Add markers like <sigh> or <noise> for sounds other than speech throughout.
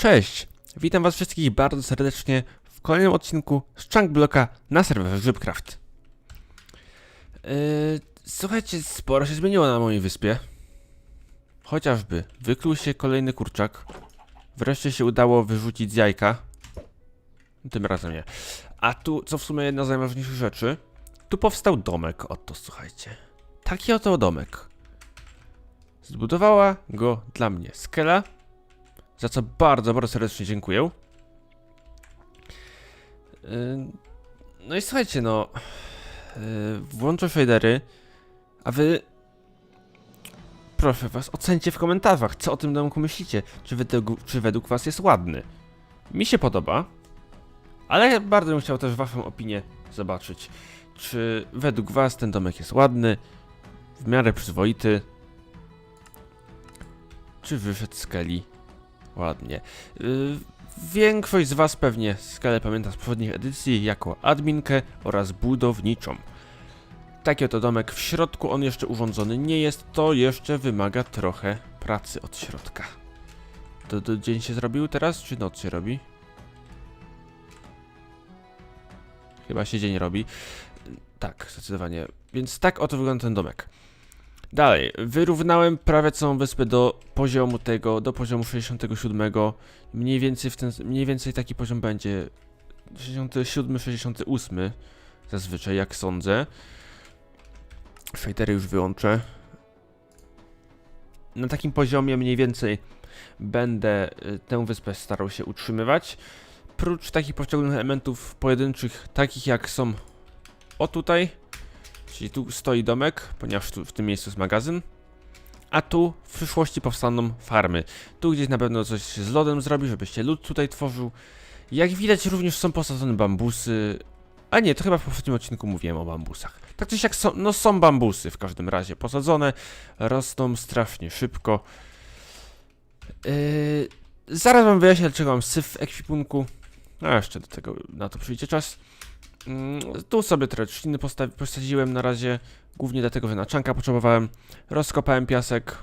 Cześć! Witam was wszystkich bardzo serdecznie w kolejnym odcinku z Chunkblocka na serwerze Zybcraft. Yy, słuchajcie, sporo się zmieniło na mojej wyspie. Chociażby wykluł się kolejny kurczak. Wreszcie się udało wyrzucić z jajka. Tym razem nie. A tu, co w sumie jedna z najważniejszych rzeczy, tu powstał domek, oto słuchajcie. Taki oto domek. Zbudowała go dla mnie Skela, za co bardzo, bardzo serdecznie dziękuję. Yy, No i słuchajcie, no. yy, Włączę shadery, a wy. Proszę was, ocencie w komentarzach, co o tym domku myślicie. Czy według, czy według was jest ładny? Mi się podoba, ale bardzo bym chciał też waszą opinię zobaczyć. Czy według was ten domek jest ładny, w miarę przyzwoity? Czy wyszedł z Kelly Ładnie. Yy, większość z Was pewnie skalę pamięta z poprzednich edycji jako adminkę oraz budowniczą. Taki oto domek w środku, on jeszcze urządzony nie jest, to jeszcze wymaga trochę pracy od środka. To, to dzień się zrobił teraz, czy noc się robi? Chyba się dzień robi. Tak, zdecydowanie. Więc tak oto wygląda ten domek. Dalej, wyrównałem prawie całą wyspę do poziomu tego, do poziomu 67. Mniej więcej w ten, mniej więcej taki poziom będzie 67, 68 zazwyczaj, jak sądzę. Shadery już wyłączę. Na takim poziomie mniej więcej będę y, tę wyspę starał się utrzymywać. Prócz takich poszczególnych elementów pojedynczych, takich jak są o tutaj, Czyli tu stoi domek, ponieważ tu w tym miejscu jest magazyn. A tu w przyszłości powstaną farmy. Tu gdzieś na pewno coś z lodem zrobi, żebyście lód tutaj tworzył. Jak widać również są posadzone bambusy. A nie, to chyba w poprzednim odcinku mówiłem o bambusach. Tak czy siak są, no są bambusy w każdym razie posadzone. Rosną strasznie szybko. Yy, zaraz wam wyjaśnię dlaczego mam syf w ekwipunku. A jeszcze do tego, na to przyjdzie czas. Mm, Tu sobie trochę trzciny posadziłem na razie, głównie dlatego, że na czanka potrzebowałem. Rozkopałem piasek.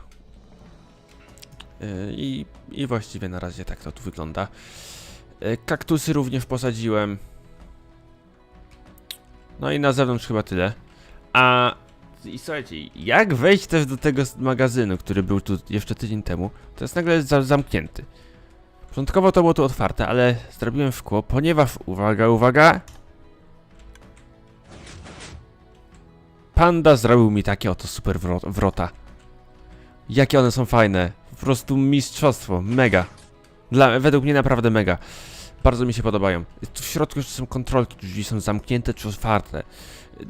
Yy, I, I właściwie na razie tak to tu wygląda. Yy, Kaktusy również posadziłem. No i na zewnątrz chyba tyle. A i słuchajcie, jak wejść też do tego magazynu, który był tu jeszcze tydzień temu, to jest nagle za zamknięty. Początkowo to było tu otwarte, ale zrobiłem szkło, ponieważ, uwaga, uwaga, Panda zrobił mi takie oto super wro- wrota. Jakie one są fajne. Po prostu mistrzostwo. Mega. Dla, według mnie naprawdę mega. Bardzo mi się podobają. Tu w środku jeszcze są kontrolki, drzwi są zamknięte, czy otwarte.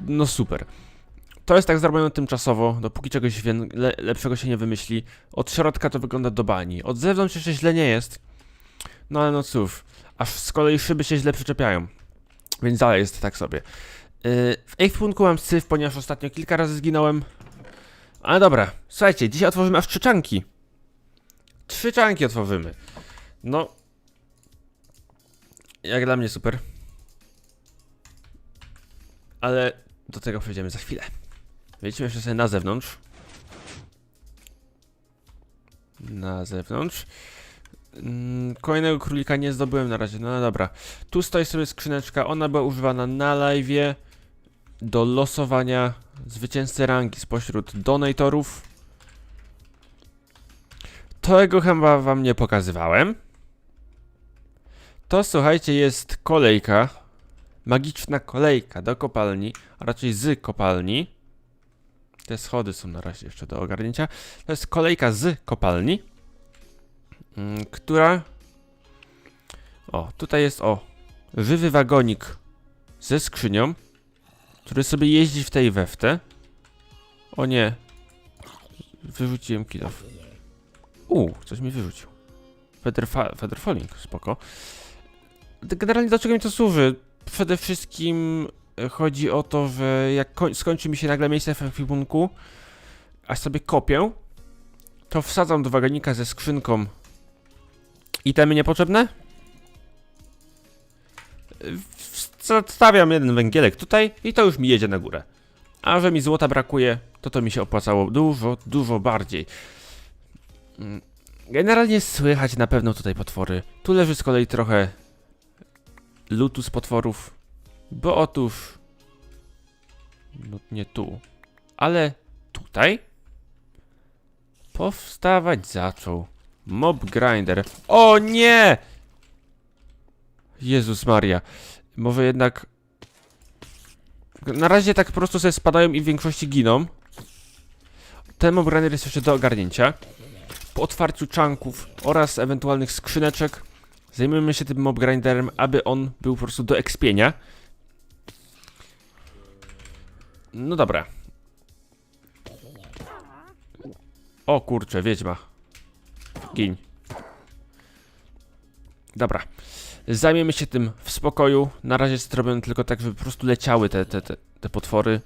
No super. To jest tak zrobione tymczasowo, dopóki czegoś le, lepszego się nie wymyśli. Od środka to wygląda do bani. Od zewnątrz jeszcze źle nie jest. No ale no cóż. Aż z kolei szyby się źle przyczepiają. Więc dalej jest tak sobie. Yy, W ekwipunku mam syf, ponieważ ostatnio kilka razy zginąłem. Ale dobra, słuchajcie, dzisiaj otworzymy aż trzy czanki. Trzy czanki otworzymy. No. Jak dla mnie super. Ale do tego przejdziemy za chwilę. Wejdźmy jeszcze sobie na zewnątrz. Na zewnątrz. Mm, Kolejnego królika nie zdobyłem na razie, no dobra. Tu stoi sobie skrzyneczka, ona była używana na live'ie do losowania zwycięzcy rangi spośród donatorów. Tego chyba wam nie pokazywałem. To słuchajcie, jest kolejka. Magiczna kolejka do kopalni, a raczej z kopalni. Te schody są na razie jeszcze do ogarnięcia. To jest kolejka z kopalni, mm, która. O, tutaj jest o. Żywy wagonik ze skrzynią który sobie jeździ w tej weftę. O nie. Wyrzuciłem kilof. U, coś mi wyrzucił. Featherfa- Featherfalling, spoko. Generalnie do czego mi to służy? Przede wszystkim e, chodzi o to, że jak koń- skończy mi się nagle miejsce w ekwipunku, a sobie kopię, to wsadzam do wagonika ze skrzynką Itemy niepotrzebne? Stawiam jeden węgielek tutaj i to już mi jedzie na górę. A że mi złota brakuje, to to mi się opłacało dużo, dużo bardziej. Mm, Generalnie słychać na pewno tutaj potwory. Tu leży z kolei trochę lutu z potworów. Bo otóż... No nie tu. Ale tutaj powstawać zaczął mob grinder. O nie! Jezus Maria. Może jednak... Na razie tak po prostu sobie spadają i w większości giną. Ten mob grinder jest jeszcze do ogarnięcia. Po otwarciu czanków oraz ewentualnych skrzyneczek zajmiemy się tym mob grinderem, aby on był po prostu do ekspienia. No dobra. O kurczę, wiedźma. Gin. Dobra. Zajmiemy się tym w spokoju. Na razie zrobione tylko tak, żeby po prostu leciały te, te, te, te potwory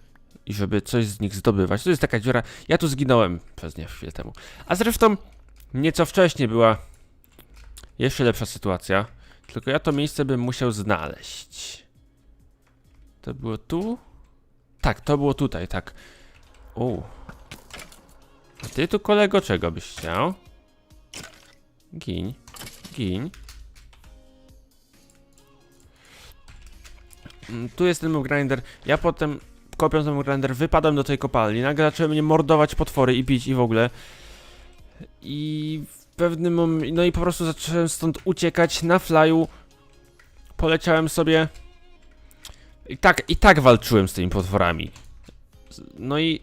i żeby coś z nich zdobywać. To jest taka dziura. Ja tu zginąłem przez nie chwilę temu. A zresztą nieco wcześniej była jeszcze lepsza sytuacja. Tylko ja to miejsce bym musiał znaleźć. To było tu? Tak, to było tutaj, tak. O. A ty tu kolego czego byś chciał? Gin. Gin. Mm, Tu jest ten grinder. Ja potem, kopiąc ten grinder, wypadłem do tej kopalni. Nagle zaczęły mnie mordować potwory i bić i w ogóle. I pewnym momencie, no i po prostu zacząłem stąd uciekać na flyu. Poleciałem sobie. I tak, i tak walczyłem z tymi potworami. No i,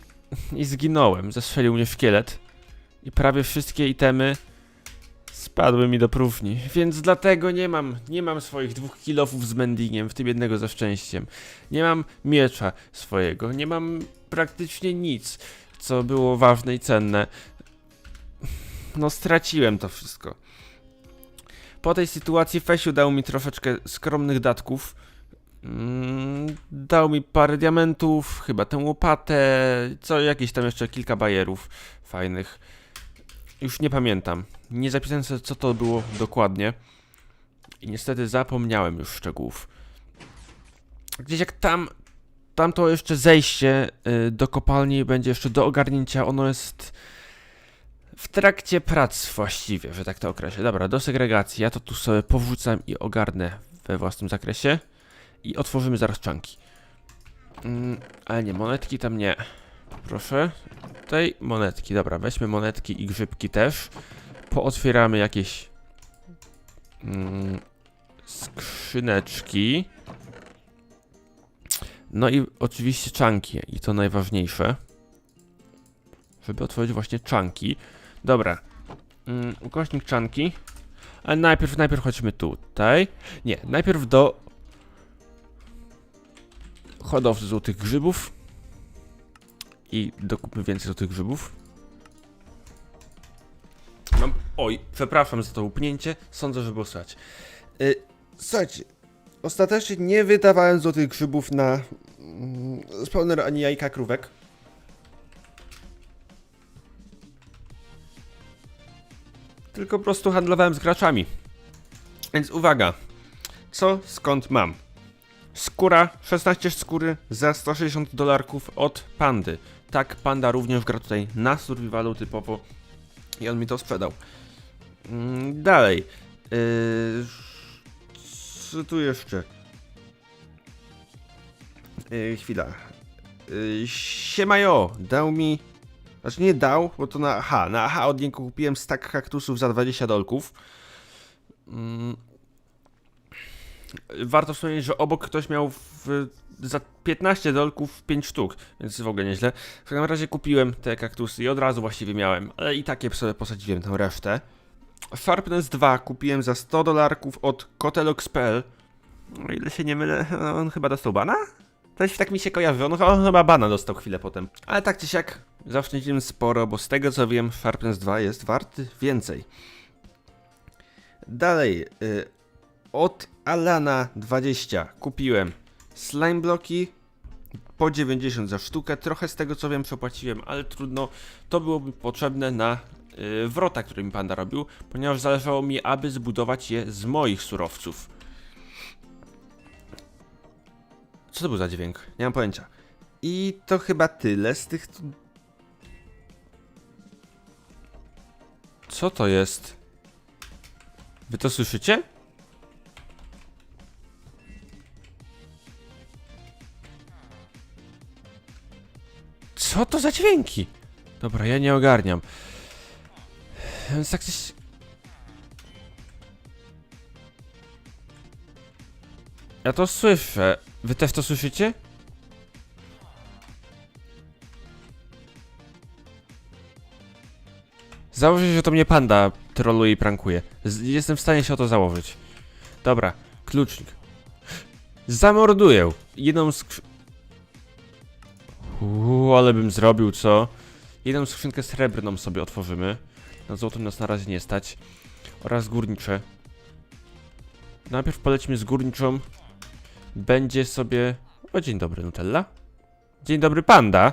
i zginąłem. Zestrzelił mnie szkielet. I prawie wszystkie itemy spadły mi do próżni. Więc dlatego nie mam, nie mam swoich dwóch kilofów z mendingiem, w tym jednego ze szczęściem. Nie mam miecza swojego. Nie mam praktycznie nic, co było ważne i cenne. No straciłem to wszystko. Po tej sytuacji Fesiu dał mi troszeczkę skromnych datków. Mm, dał mi parę diamentów, chyba tę łopatę, co jakieś tam jeszcze kilka bajerów fajnych. Już nie pamiętam. Nie zapisałem sobie co to było dokładnie. I niestety zapomniałem już szczegółów. Gdzieś jak tam, tam to jeszcze zejście y, do kopalni będzie jeszcze do ogarnięcia. Ono jest w trakcie prac właściwie, że tak to określę. Dobra, do segregacji. Ja to tu sobie powrzucam i ogarnę we własnym zakresie. I otworzymy zaraz czanki. Mm, ale nie, monetki tam nie. Proszę. Tutaj monetki, dobra, weźmy monetki i grzybki też. Pootwieramy jakieś mm, skrzyneczki. No i oczywiście czanki, i to najważniejsze. Żeby otworzyć właśnie czanki. Dobra. Mm, ukośnik czanki. Ale najpierw, najpierw chodźmy tutaj. Nie, najpierw do hodowcy złotych grzybów. I dokupmy więcej złotych grzybów. Mam... Oj, przepraszam za to upnięcie. Sądzę, że było słychać. Y, słuchajcie, ostatecznie nie wydawałem złotych grzybów na mm, spawner ani jajka krówek. Tylko po prostu handlowałem z graczami. Więc uwaga. Co skąd mam? Skóra, 16 skóry za 160 dolarków od Pandy. Tak, Panda również gra tutaj na survivalu typowo i on mi to sprzedał. Mm, dalej. Yy, co tu jeszcze? Yy, chwila. Yy, Siemajo, dał mi... Znaczy nie dał, bo to na AHA. Na AHA od niego kupiłem stack kaktusów za 20 dolków. Mm, warto wspomnieć, że obok ktoś miał w, za 15 dolków 5 sztuk, więc w ogóle nieźle. W każdym razie kupiłem te kaktusy i od razu właściwie miałem, ale i takie sobie posadziłem tę resztę. Sharpness 2 kupiłem za 100 dolarków od Kotelox.pl. O ile się nie mylę, on chyba dostał bana? Coś tak mi się kojarzy, on, on chyba bana dostał chwilę potem. Ale tak czy siak, zaoszczędziłem sporo, bo z tego co wiem, Sharpness 2 jest warty więcej. Dalej, y, od Alana 20 kupiłem slime bloki po 90 za sztukę. Trochę z tego co wiem przepłaciłem, ale trudno. To byłoby potrzebne na yy, wrota, które mi panda robił, ponieważ zależało mi, aby zbudować je z moich surowców. Co to był za dźwięk? Nie mam pojęcia. I to chyba tyle z tych... Co to jest? Wy to słyszycie? Co to za dźwięki? Dobra, ja nie ogarniam. Więc tak coś... Ja to słyszę. Wy też to słyszycie? Założę, że to mnie panda troluje i prankuje. Z jestem w stanie się o to założyć. Dobra, klucznik. Zamorduję jedną skrzy... Uuu, ale bym zrobił, co? Jedną skrzynkę srebrną sobie otworzymy. Na złotą nas na razie nie stać. Oraz górnicze. Najpierw polecimy z górniczą. Będzie sobie... O, dzień dobry, Nutella. Dzień dobry, panda.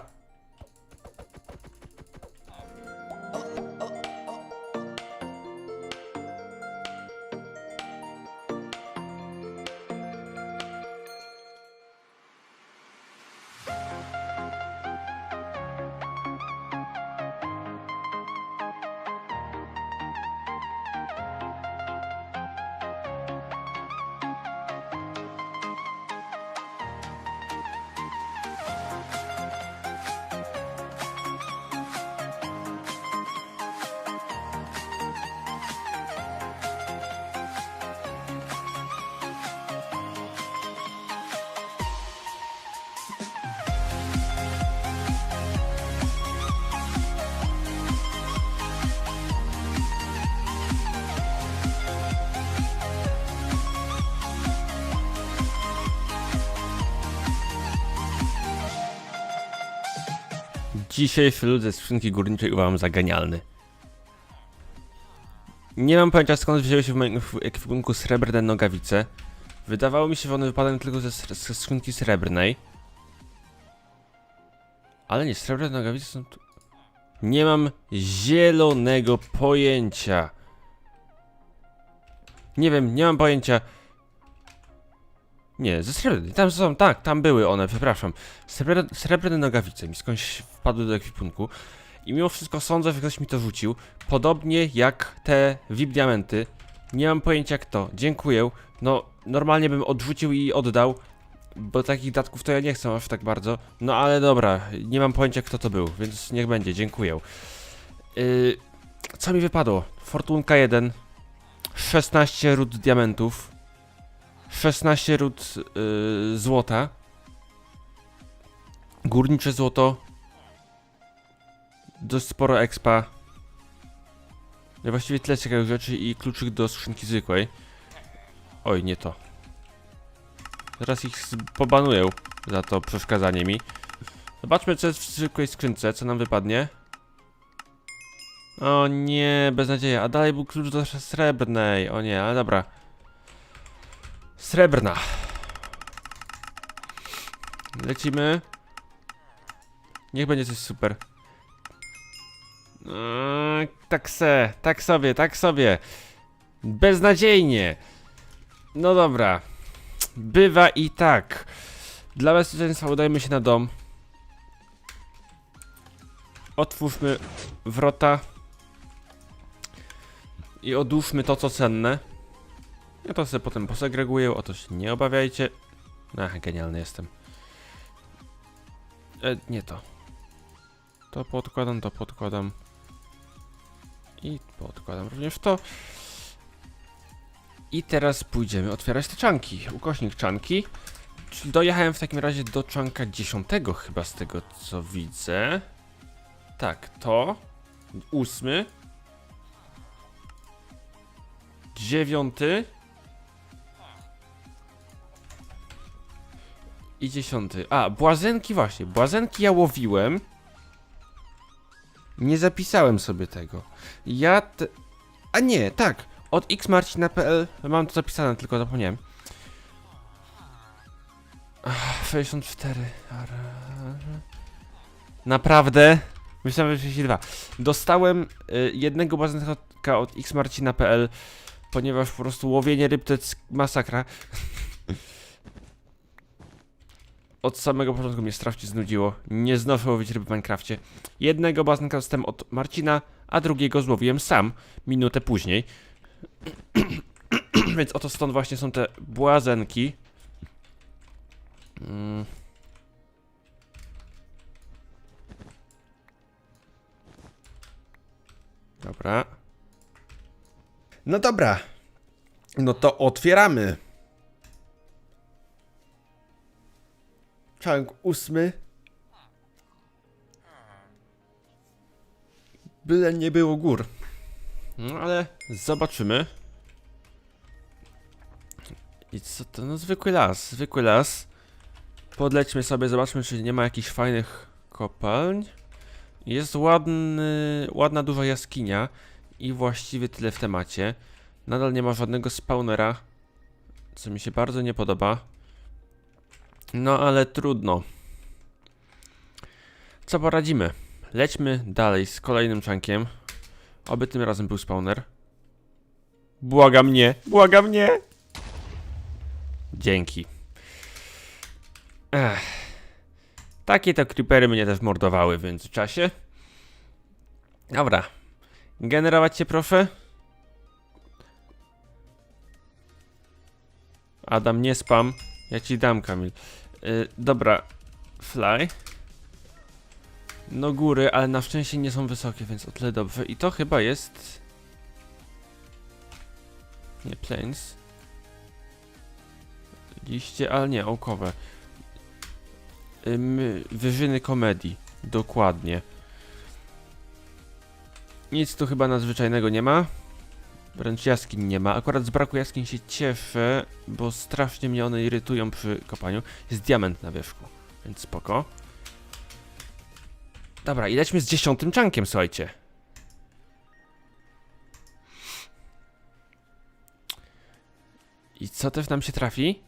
Dzisiejszy lud ze skrzynki górniczej uważam za genialny. Nie mam pojęcia skąd wzięły się w moim ekwipunku srebrne nogawice. Wydawało mi się, że one wypadają tylko ze, ze skrzynki srebrnej. Ale nie, srebrne nogawice są tu... Nie mam zielonego pojęcia. Nie wiem, nie mam pojęcia. Nie, ze srebrnej. Tam są, tak, tam były one, przepraszam. Srebrne, srebrne nogawice mi skądś wpadły do ekwipunku. I mimo wszystko sądzę, że ktoś mi to rzucił. Podobnie jak te VIP diamenty. Nie mam pojęcia kto. Dziękuję. No, normalnie bym odrzucił i oddał. Bo takich datków to ja nie chcę aż tak bardzo. No ale dobra, nie mam pojęcia kto to był, więc niech będzie, dziękuję. Yy, co mi wypadło? Fortunka 1. 16 ród diamentów. 16 ród yy, złota. Górnicze złoto. Dość sporo expa. No właściwie tyle ciekawych rzeczy i kluczyk do skrzynki zwykłej. Oj, nie to. Zaraz ich pobanuję za to przeszkadzanie mi. Zobaczmy co jest w zwykłej skrzynce, co nam wypadnie. O nie, beznadzieja. A dalej był klucz do srebrnej. O nie, ale dobra. Srebrna. Lecimy. Niech będzie coś super. Eee, tak se, tak sobie, tak sobie. Beznadziejnie. No dobra. Bywa i tak. Dla bezpieczeństwa udajmy się na dom. Otwórzmy wrota. I odłóżmy to, co cenne. Ja to sobie potem posegreguję, o to się nie obawiajcie. Ach, genialny jestem. E, nie to. To podkładam, to podkładam. I podkładam również to. I teraz pójdziemy otwierać te czanki. Ukośnik czanki. Dojechałem w takim razie do czanka 10 chyba z tego co widzę. Tak, to. Ósmy. Dziewiąty. I dziesiąty. A, błazenki właśnie. Błazenki ja łowiłem. Nie zapisałem sobie tego. Ja te... A nie, tak. Od xmarcina.pl mam to zapisane, tylko zapomniałem. Ach, 64. Ara- Naprawdę? Myślałem, że 32. Dostałem y, jednego bazynka od xmarcina.pl, ponieważ po prostu łowienie ryb to jest masakra. <laughs> Od samego początku mnie strasznie znudziło. Nie znoszę łowić ryb w Minecrafcie. Jednego bazynka dostałem od Marcina, a drugiego złowiłem sam, minutę później. <clears throat> Więc oto stąd właśnie są te błazenki. Mm. Dobra. No dobra. No to otwieramy. Czank ósmy. Byle nie było gór. No ale zobaczymy. I co to? No zwykły las, zwykły las. Podlećmy sobie, zobaczmy czy nie ma jakichś fajnych kopalń. Jest ładny, ładna duża jaskinia i właściwie tyle w temacie. Nadal nie ma żadnego spawnera, co mi się bardzo nie podoba. No ale trudno. Co poradzimy? Lećmy dalej z kolejnym czankiem. Oby tym razem był spawner. Błagam nie, błagam nie. Dzięki. Ech. Takie to creepery mnie też mordowały w międzyczasie. Dobra. Generować się proszę. Adam, nie spam. Ja ci dam, Kamil. Y, dobra. Fly. No góry, ale na szczęście nie są wysokie, więc o tyle dobrze. I to chyba jest... Nie, plains. Liście, ale nie, ołkowe. Ym, wyżyny komedii. Dokładnie. Nic tu chyba nadzwyczajnego nie ma. Wręcz jaskiń nie ma. Akurat z braku jaskiń się cieszę, bo strasznie mnie one irytują przy kopaniu. Jest diament na wierzchu, więc spoko. Dobra, i lećmy z dziesiątym czankiem, słuchajcie. I co też nam się trafi?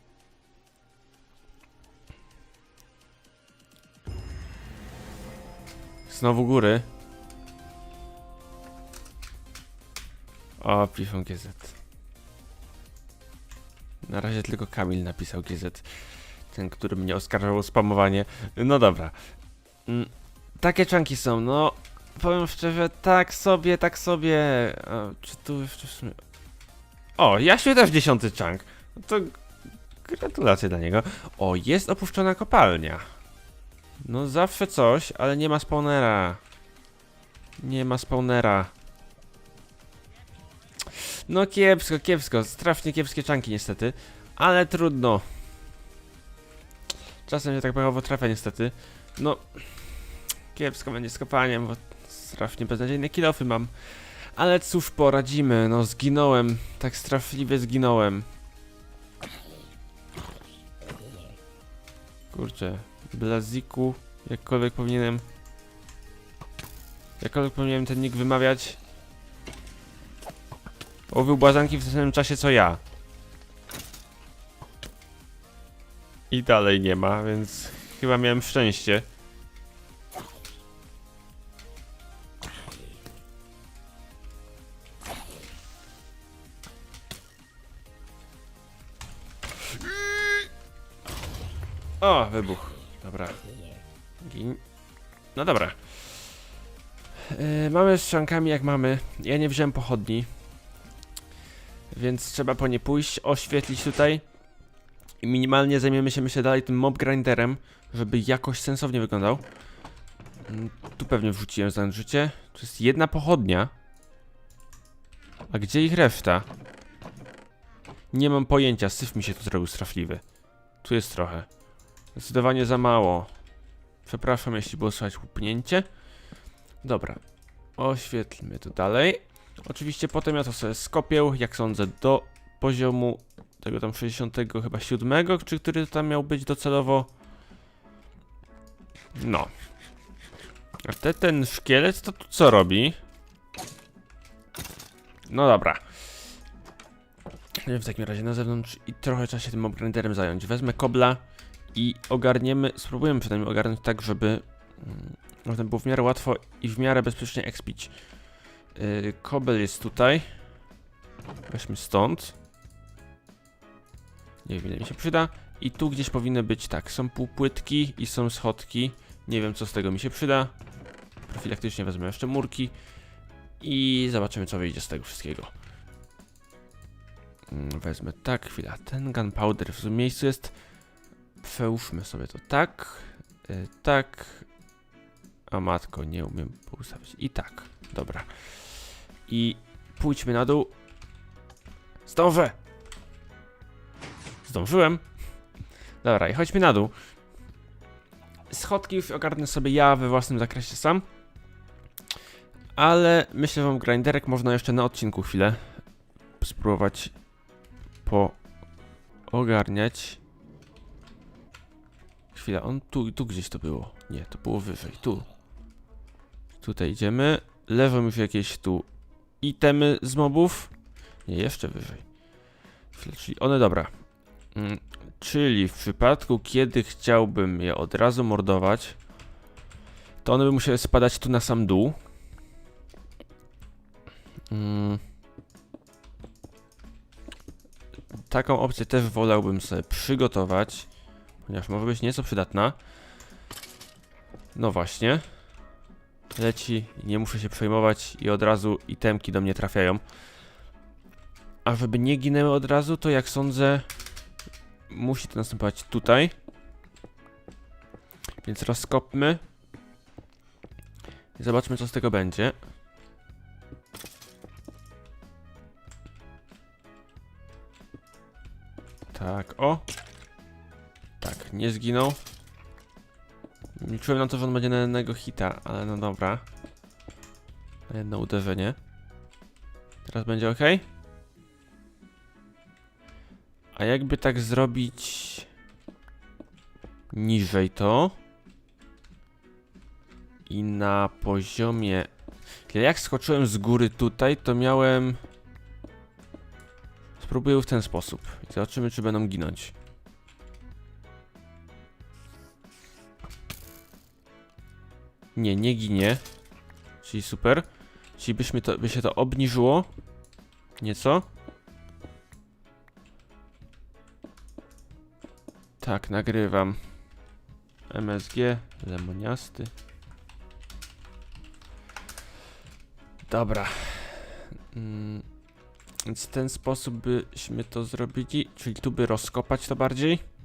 Znowu góry. O, piszą GZ. Na razie tylko Kamil napisał GZ. Ten, który mnie oskarżał o spamowanie. No dobra. Mm, takie czanki są, no. Powiem szczerze, tak sobie, tak sobie. A, czy tu jeszcze w sumie... O, Jasiu też dziesiąty czank. No to gratulacje dla niego. O, jest opuszczona kopalnia. No zawsze coś, ale nie ma spawnera. Nie ma spawnera. No kiepsko, kiepsko. Strasznie kiepskie czanki niestety. Ale trudno. Czasem się tak pechowo trafia niestety. No... Kiepsko będzie z kopaniem, bo strasznie beznadziejne kilofy mam. Ale cóż poradzimy, no zginąłem. Tak straszliwie zginąłem. Kurczę, Blaziku, jakkolwiek powinienem... Jakkolwiek powinienem ten nick wymawiać. Łowił błazanki w tym czasie co ja. I dalej nie ma, więc chyba miałem szczęście. O, wybuch. Dobra. Gin. No dobra. Yy, mamy z szankami jak mamy. Ja nie wziąłem pochodni. Więc trzeba po nie pójść, oświetlić tutaj. I minimalnie zajmiemy się myślę dalej tym mob grinderem, żeby jakoś sensownie wyglądał. Mm, Tu pewnie wrzuciłem znając życie. Tu jest jedna pochodnia. A gdzie ich reszta? Nie mam pojęcia, syf mi się tu zrobił straszliwy. Tu jest trochę. Zdecydowanie za mało. Przepraszam, jeśli było słychać łupnięcie. Dobra. Oświetlmy to dalej. Oczywiście potem ja to sobie skopię, jak sądzę, do poziomu tego tam 60 chyba 7, czy który tam miał być docelowo. No. A te, ten szkielet to tu co robi? No dobra. W takim razie na zewnątrz i trochę trzeba się tym obgrinderem zająć. Wezmę kobla i ogarniemy, spróbujemy przynajmniej ogarnąć tak, żeby mm, Można było w miarę łatwo i w miarę bezpiecznie expić. Yy, kobel jest tutaj. Weźmy stąd. Nie wiem ile mi się przyda. I tu gdzieś powinny być, tak, są półpłytki i są schodki. Nie wiem co z tego mi się przyda. Profilaktycznie wezmę jeszcze murki. I zobaczymy co wyjdzie z tego wszystkiego. Mm, Wezmę tak, chwila. Ten gunpowder w złym miejscu jest. Przełóżmy sobie to tak. y, tak. A matko, nie umiem ustawić. I tak. Dobra. I pójdźmy na dół. Zdążę! Zdążyłem. Dobra, i chodźmy na dół. Schodki już ogarnę sobie ja we własnym zakresie sam. Ale myślę, że mam grinderek można jeszcze na odcinku chwilę spróbować po ogarniać. Chwila, on tu, tu gdzieś to było. Nie, to było wyżej, tu. Tutaj idziemy. Leżą już jakieś tu itemy z mobów. Nie, jeszcze wyżej. Czyli one, dobra. Mm, czyli w przypadku, kiedy chciałbym je od razu mordować, to one by musiały spadać tu na sam dół. Mm. Taką opcję też wolałbym sobie przygotować, ponieważ może być nieco przydatna. No właśnie. Leci, nie muszę się przejmować i od razu itemki do mnie trafiają. A żeby nie ginęły od razu, to jak sądzę, musi to następować tutaj. Więc rozkopmy. I zobaczmy, co z tego będzie. Tak, o. Tak, nie zginął. Liczyłem na to, że on będzie na jednego hita, ale no dobra. Na jedno uderzenie. Teraz będzie ok. A jakby tak zrobić niżej to i na poziomie jak skoczyłem z góry tutaj, to miałem spróbuję w ten sposób i zobaczymy czy będą ginąć. Nie, nie ginie. Czyli super. Czyli byśmy to, by się to obniżyło. Nieco. Tak, nagrywam. MSG, lemoniasty. Dobra. Mm, więc w ten sposób byśmy to zrobili, czyli tu by rozkopać to bardziej.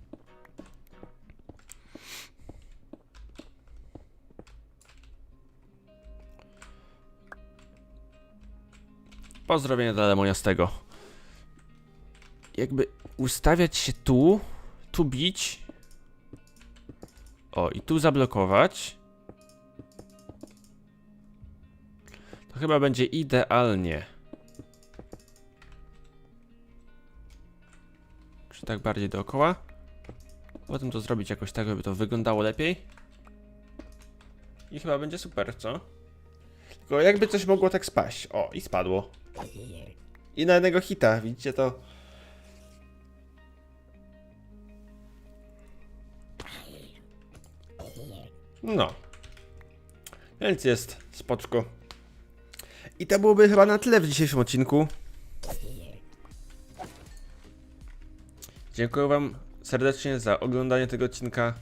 Pozdrowienia dla lemoniastego. Jakby ustawiać się tu, tu bić. O, i tu zablokować. To chyba będzie idealnie. Czy tak bardziej dookoła? Potem to zrobić jakoś tak, żeby to wyglądało lepiej. I chyba będzie super, co? Tylko jakby coś mogło tak spaść. O, i spadło. I na jednego hita, widzicie to? No. Więc jest spoczko. I to byłoby chyba na tyle w dzisiejszym odcinku. Dziękuję Wam serdecznie za oglądanie tego odcinka.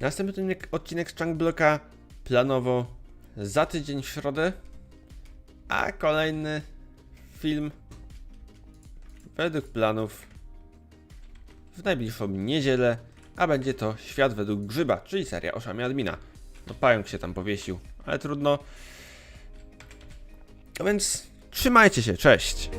Następny odcinek z Chunkblocka planowo za tydzień w środę, a kolejny film według planów w najbliższą niedzielę, a będzie to Świat według grzyba, czyli seria o szamie admina. No pająk się tam powiesił, ale trudno. A więc trzymajcie się, cześć!